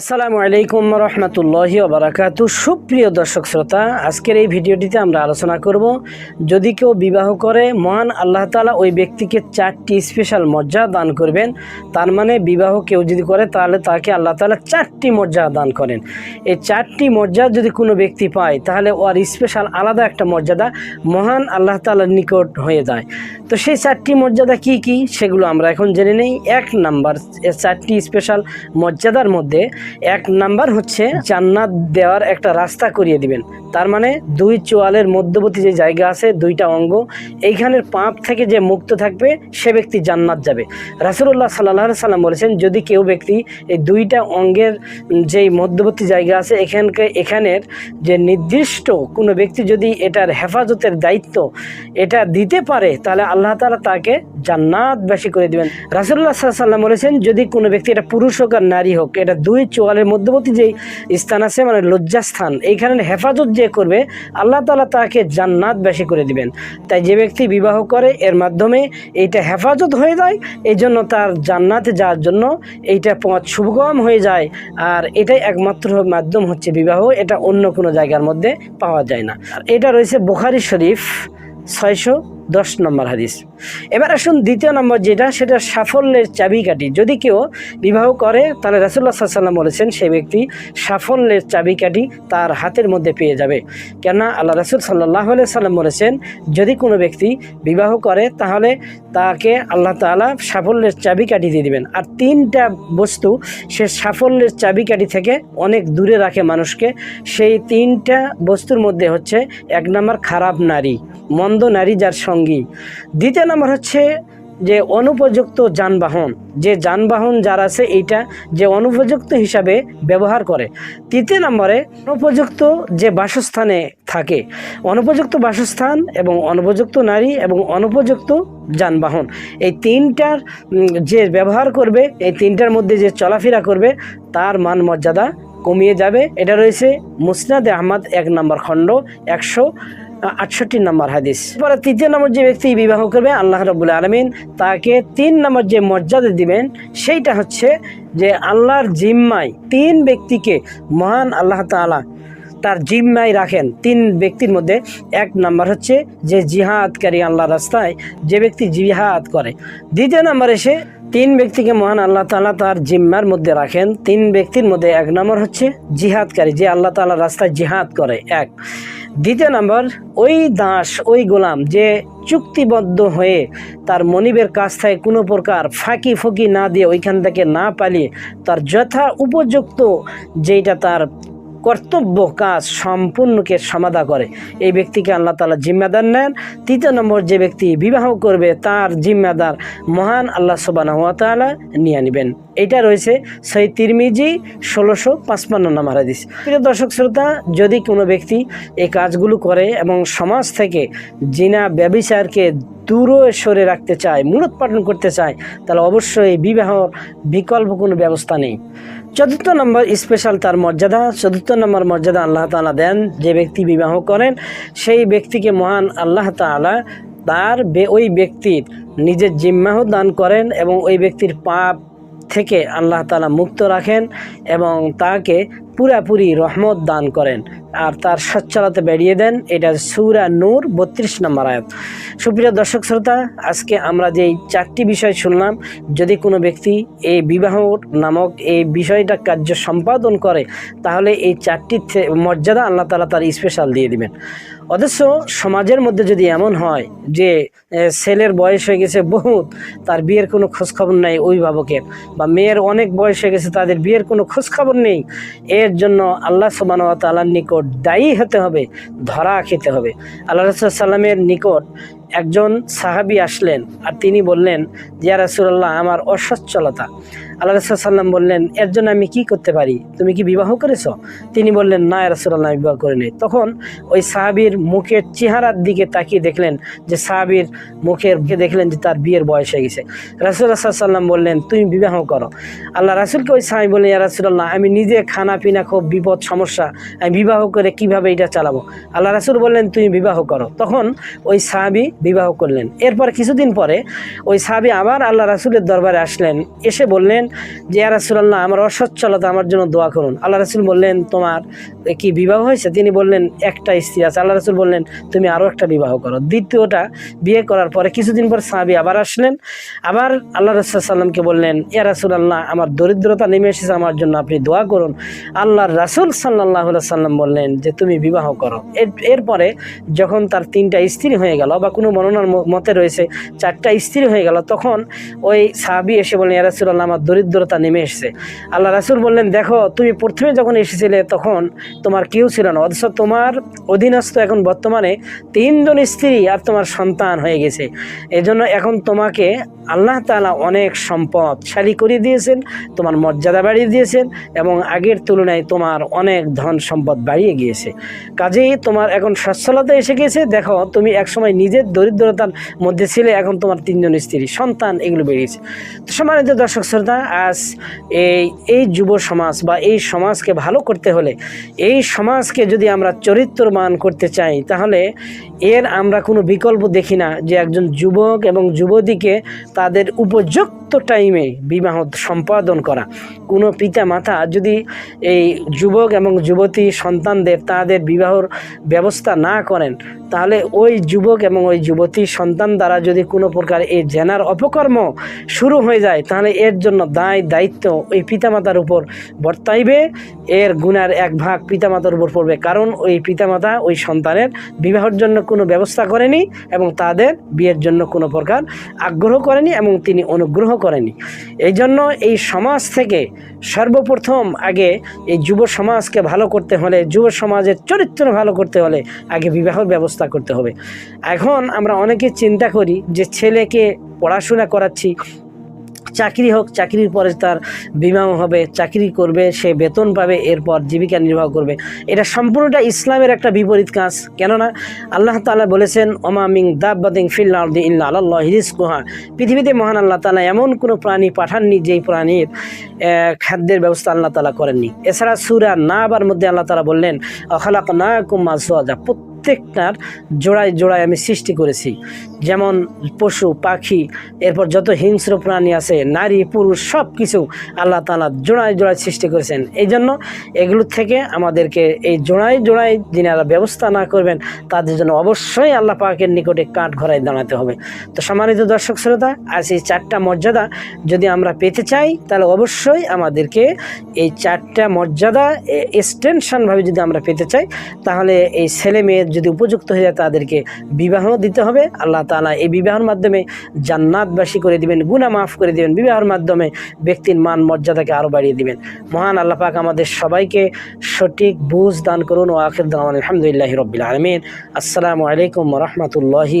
আসসালামু আলাইকুম রহমতুল্লাহি ওবরাকাতু সুপ্রিয় দর্শক শ্রোতা, আজকের এই ভিডিওটিতে আমরা আলোচনা করব, যদি কেউ বিবাহ করে, মহান আল্লাহ তাআলা ওই ব্যক্তিকে চারটি স্পেশাল মর্যাদা দান করবেন। তার মানে বিবাহ কেউ যদি করে, তাহলে তাকে আল্লাহ তাআলা চারটি মর্যাদা দান করেন। এই চারটি মর্যাদা যদি কোনো ব্যক্তি পায়, তাহলে ওর স্পেশাল আলাদা একটা মর্যাদা মহান আল্লাহ তাআলার নিকট হয়ে যায়। তো সেই চারটি মর্যাদা কি কি? সেগুলো আমরা এখন জেনে নেই। এক নাম্বার চারটি স্পেশাল মর্যাদার মধ্যে এক নাম্বার হচ্ছে জান্নাত দেওয়ার একটা রাস্তা করিয়ে দিবেন। তার মানে দুই চোয়ালের মধ্যবর্তী যে জায়গা আছে, দুইটা অঙ্গ, এইখানের পাপ থেকে যে মুক্ত থাকবে, সে ব্যক্তি জান্নাত যাবে। রাসুল্লাহ সাল্লাহ সাল্লাম বলেছেন, যদি কেউ ব্যক্তি এই দুইটা অঙ্গের যেই মধ্যবর্তী জায়গা আছে, এখানকে, এখানের যে নির্দিষ্ট কোনো ব্যক্তি যদি এটার হেফাজতের দায়িত্ব এটা দিতে পারে, তাহলে আল্লাহ তালা তাকে জান্নাতবাসী করে দিবেন। রাসুল্লাহ সাল্লাম বলেছেন, যদি কোনো ব্যক্তি এটা পুরুষ হোক আর নারী হোক, এটা দুই চোয়ালের মধ্যবর্তী যেই স্থান আছে মানে লজ্জাস্থান, এইখানের হেফাজত যে করবে, আল্লাহ তালা তাকে জান্নাত বেশি করে দিবেন। তাই যে ব্যক্তি বিবাহ করে, এর মাধ্যমে এইটা হেফাজত হয়ে যায় এই জন্য তার জান্নাতে যাওয়ার জন্য এইটা পথ সুগম হয়ে যায়। আর এটাই একমাত্র মাধ্যম হচ্ছে বিবাহ, এটা অন্য কোনো জায়গার মধ্যে পাওয়া যায় না। এটা রয়েছে বুখারি শরীফ ছয়শো দশ নম্বর হাদিস। এবার আসুন দ্বিতীয় নম্বর যেটা, সেটা সাফল্যের চাবিকাঠি। যদি কেউ বিবাহ করে, তাহলে রাসুল্লাহ সাল্লাম বলেছেন সেই ব্যক্তি সাফল্যের চাবিকাঠি তার হাতের মধ্যে পেয়ে যাবে। কেননা আল্লাহ রাসুল সাল্লাহ সাল্লাম বলেছেন, যদি কোনো ব্যক্তি বিবাহ করে, তাহলে তাকে আল্লাহ তাআলা সাফল্যের চাবিকাঠি দিয়ে দিবেন। আর তিনটা বস্তু সে সাফল্যের চাবিকাঠি থেকে অনেক দূরে রাখে মানুষকে। সেই তিনটা বস্তুর মধ্যে হচ্ছে এক নম্বর খারাপ নারী, মন্দ নারী যার সঙ্গী। দ্বিতীয় নম্বর হচ্ছে যে অনুপযুক্ত যানবাহন। যে যানবাহন যার আছে এইটা যে অনুপযুক্ত হিসাবে ব্যবহার করে। তৃতীয় নম্বরে অনুপযুক্ত যে বাসস্থানে থাকে। অনুপযুক্ত বাসস্থান এবং অনুপযুক্ত নারী এবং অনুপযুক্ত যানবাহন। এই তিনটার যে ব্যবহার করবে, এই তিনটার মধ্যে যে চলাফেরা করবে, তার মান মর্যাদা কমিয়ে যাবে। এটা রয়েছে মুসনাদ আহমদ এক নম্বর খণ্ড, একশো আটষট্টি নম্বর হাদিস। পরে তৃতীয় নম্বর যে ব্যক্তি বিবাহ করবে, আল্লাহ রবুল আলমিন তাকে তিন নম্বর যে মর্যাদা দিবেন, সেইটা হচ্ছে যে আল্লাহর জিম্মায় তিন ব্যক্তিকে মহান আল্লাহ তাআলা তার জিম্মায় রাখেন। তিন ব্যক্তির মধ্যে এক নাম্বার হচ্ছে যে জিহাদকারী আল্লাহ রাস্তায় যে ব্যক্তি জিহাদ করে। দ্বিতীয় নাম্বার এসে তিন ব্যক্তিকে মহান আল্লাহ তাআলা তার জিম্মার মধ্যে রাখেন। তিন ব্যক্তির মধ্যে এক নম্বর হচ্ছে জিহাদকারী, যে আল্লাহ তাআলা রাস্তায় জিহাদ করে। এক দ্বিতীয় নম্বর, ওই দাস, ওই গোলাম যে চুক্তিবদ্ধ হয়ে তার মনিবের কাছ থেকে কোনো প্রকার ফাঁকি ফুকি না দিয়ে ওইখান থেকে না পালিয়ে তার যথা উপযুক্ত যেটা তার কর্তব্য কাজ সম্পূর্ণকে সমাধা করে। এই ব্যক্তিকে আল্লাহ তালা জিম্মাদার নেন। তৃতীয় নম্বর যে ব্যক্তি বিবাহ করবে, তার জিম্মাদার মহান আল্লাহ সুবাহ তালা নিয়ে নেবেন। এটা রয়েছে সেই তিরমিজি ষোলোশো পাঁচপান্ন নাম্বার হাদিস। প্রিয় দর্শক শ্রোতা, যদি কোনো ব্যক্তি এই কাজগুলো করে এবং সমাজ থেকে জিনা ব্যবিচারকে দূরে সরে রাখতে চায়, মূলোৎপাটন করতে চায়, তাহলে অবশ্যই বিবাহর বিকল্প কোনো ব্যবস্থা নেই। চতুর্থ নম্বর স্পেশাল তার মর্যাদা। চতুর্থ নম্বর মর্যাদা আল্লাহ তালা দেন, যে ব্যক্তি বিবাহ করেন, সেই ব্যক্তিকে মহান আল্লাহ তালা তার ওই ব্যক্তির নিজের জিম্মাহ দান করেন এবং ওই ব্যক্তির পাপ থেকে আল্লাহ তালা মুক্ত রাখেন এবং তাকে পুরাপুরি রহমত দান করেন। আর তার সচ্ছলতা বেরিয়ে দেন, এটা সুরা নূর বত্রিশ নম্বর আয়াত। সুপ্রিয় দর্শক শ্রোতা, আজকে আমরা যেই চারটি বিষয় শুনলাম, যদি কোনো ব্যক্তি এই বিবাহ নামক এই বিষয়টা কার্য সম্পাদন করে, তাহলে এই চারটি মর্যাদা আল্লাহ তালা তার স্পেশাল দিয়ে দিবেন। অথচ সমাজের মধ্যে যদি এমন হয় যে ছেলের বয়স হয়ে গেছে বহুত, তার বিয়ের কোনো খোঁজখবর নেই অভিভাবকের, বা মেয়ের অনেক বয়স হয়ে গেছে, তাদের বিয়ের কোনো খোঁজখবর নেই এর জন্য আল্লাহ সুবাহ তালার নিকট দায়ী হতে হবে ধরা খেতে হবে। আল্লাহ রসুল্লামের নিকট একজন সাহাবি আসলেন আর তিনি বললেন জিয়া রাসুল্লাহ আমার অসচ্ছলতা। আল্লাহ রসুল্লাম বললেন, এর জন্য আমি কি করতে পারি? তুমি কি বিবাহ করেছ? তিনি বললেন, না রাসুল্লাহ আমি বিবাহ করিনি তখন ওই সাহাবির মুখের চেহারার দিকে তাকিয়ে দেখলেন যে সাহাবির মুখের মুখে দেখলেন যে তার বিয়ের বয়স হয়ে গেছে। রাসুল্লাহ সাল্লাম বললেন, তুমি বিবাহ করো। আল্লাহ রাসুলকে ওই সাহাবি বললেন, ইয়া রাসুল্লাহ আমি নিজে খানা পিনা খুব বিপদ সমস্যা, আমি বিবাহ করে কীভাবে এটা চালাবো? আল্লাহ রাসুল বললেন, তুমি বিবাহ করো। তখন ওই সাহাবি বিবাহ করলেন। এরপর কিছুদিন পরে ওই সাহাবি আবার আল্লাহ রাসুলের দরবারে আসলেন। এসে বললেন যে, ইয়া রাসূলুল্লাহ, আমার অসচ্ছলতা, আমার জন্য দোয়া করুন। আল্লাহ রাসুল বললেন, তোমার কি বিবাহ হয়েছে? তিনি বললেন, একটা স্ত্রী আছে। আল্লাহ রাসূল বললেন, তুমি আরও একটা বিবাহ করো। দ্বিতীয়টা, বিয়ে করার পরে কিছুদিন পর সাহাবি আবার আসলেন। আবার আল্লাহ রসুল সাল্লামকে বললেন, ইয়া রাসূলুল্লাহ, আমার দরিদ্রতা নেমে এসেছে, আমার জন্য আপনি দোয়া করুন। আল্লাহর রাসূল সাল্লাহ সাল্লাম বললেন যে, তুমি বিবাহ করো। এর- এরপরে যখন তার তিনটা স্ত্রী হয়ে গেল, বা কোনো বর্ণনার মতে রয়েছে, চারটা স্ত্রী হয়ে গেল, তখন ওই সাহাবি এসে বললেন, ইয়া রাসূলুল্লাহ, আমার দরিদ্রতা নেমে এসেছে। আল্লাহ রাসুল বললেন, দেখো, তুমি প্রথমে যখন এসেছিলে, তখন তোমার কেউ ছিল না। অথচ তোমার অধীনস্থ এখন বর্তমানে তিনজন স্ত্রী আর তোমার সন্তান হয়ে গেছে। এজন্য এখন তোমাকে আল্লাহ তাআলা অনেক সম্পদশালী করে দিয়েছেন, তোমার মর্যাদা বাড়িয়ে দিয়েছেন এবং আগের তুলনায় তোমার অনেক ধন সম্পদ বাড়িয়ে গিয়েছে। কাজেই তোমার এখন সচ্ছলতা এসে গেছে। দেখো, তুমি একসময় নিজের দরিদ্রতার মধ্যে ছিলে, এখন তোমার তিনজন স্ত্রী, সন্তান এগুলো বেরিয়েছে। তো সম্মানিত দর্শক, শ্রোতা, আজ এই এই যুব সমাজ বা এই সমাজকে ভালো করতে হলে এই সমাজকে যদি আমরা চরিত্রমান করতে চাই, তাহলে এর আমরা কোনো বিকল্প দেখি না যে একজন যুবক এবং যুবতীকে তাদের উপযুক্ত টাইমে বিবাহ সম্পাদন করা। কোনো পিতা মাতা যদি এই যুবক এবং যুবতী সন্তানদের তাদের বিবাহর ব্যবস্থা না করেন, তাহলে ওই যুবক এবং ওই যুবতী সন্তান দ্বারা যদি কোনো প্রকার এই জেনার অপকর্ম শুরু হয়ে যায়, তাহলে এর জন্য দায়, দায়িত্ব ওই পিতামাতার উপর বর্তাইবে। এর গুণার এক ভাগ পিতামাতার উপর পড়বে। কারণ ওই পিতামাতা ওই সন্তানের বিবাহের জন্য কোনো ব্যবস্থা করেনি এবং তাদের বিয়ের জন্য কোনো প্রকার আগ্রহ করেনি এবং তিনি অনুগ্রহ করেনি। এই জন্য এই সমাজ থেকে সর্বপ্রথম আগে এই যুব সমাজকে ভালো করতে হলে, যুব সমাজের চরিত্র ভালো করতে হলে আগে বিবাহের ব্যবস্থা করতে হবে। এখন আমরা অনেকে চিন্তা করি যে ছেলেকে পড়াশোনা করাচ্ছি চাকরি হোক, চাকরির পরে তার বিবাহ হবে, চাকরি করবে, সে বেতন পাবে, এরপর জীবিকা নির্বাহ করবে। এটা সম্পূর্ণটা ইসলামের একটা বিপরীত কাজ। কেননা আল্লাহ তালা বলেছেন ওমামিং দাব্বাদিং ফিল্লা ইল্লা আল্লাহ হিরিসকুহা পৃথিবীতে মহান আল্লাহ তালা এমন কোনো প্রাণী পাঠাননি, যেই প্রাণীর খাদ্যের ব্যবস্থা আল্লাহ তালা করেননি। এছাড়া সুরা না আবার মধ্যে আল্লাহ তাআলা বললেন অখালাক না কুম্মা সোয়াজা প্রত্যেকটার জোড়ায় জোড়ায় আমি সৃষ্টি করেছি। যেমন পশু, পাখি, এরপর যত হিংস্র প্রাণী আছে, নারী, পুরুষ সব কিছু আল্লাহ তালা জোড়ায় জোড়ায় সৃষ্টি করেছেন। এই জন্য এগুলোর থেকে আমাদেরকে এই জোড়ায় জোড়ায় যিনারা ব্যবস্থা না করবেন, তাদের জন্য অবশ্যই আল্লাহ পাকের নিকটে কাঠ ঘরায় দাঁড়াতে হবে। তো সম্মানিত দর্শক শ্রোতা, আজ এই চারটা মর্যাদা যদি আমরা পেতে চাই, তাহলে অবশ্যই আমাদেরকে এই চারটা মর্যাদা এক্সটেনশনভাবে যদি আমরা পেতে চাই, তাহলে এই ছেলে মেয়ের যদি উপযুক্ত হয়ে যায় তাদেরকে বিবাহ দিতে হবে। আল্লাহ তালা এই বিবাহের মাধ্যমে জান্নাতবাসী করে দিবেন গুণা মাফ করে দিবেন। বিবাহের মাধ্যমে ব্যক্তির মান মর্যাদাকে আরও বাড়িয়ে দিবেন। মহান আল্লাহ পাক আমাদের সবাইকে সঠিক বুঝ দান করুন। ও আখির দান আলহামদুলিল্লাহ রবিল আলমিন। আসসালামু আলাইকুম রহমতুল্লাহি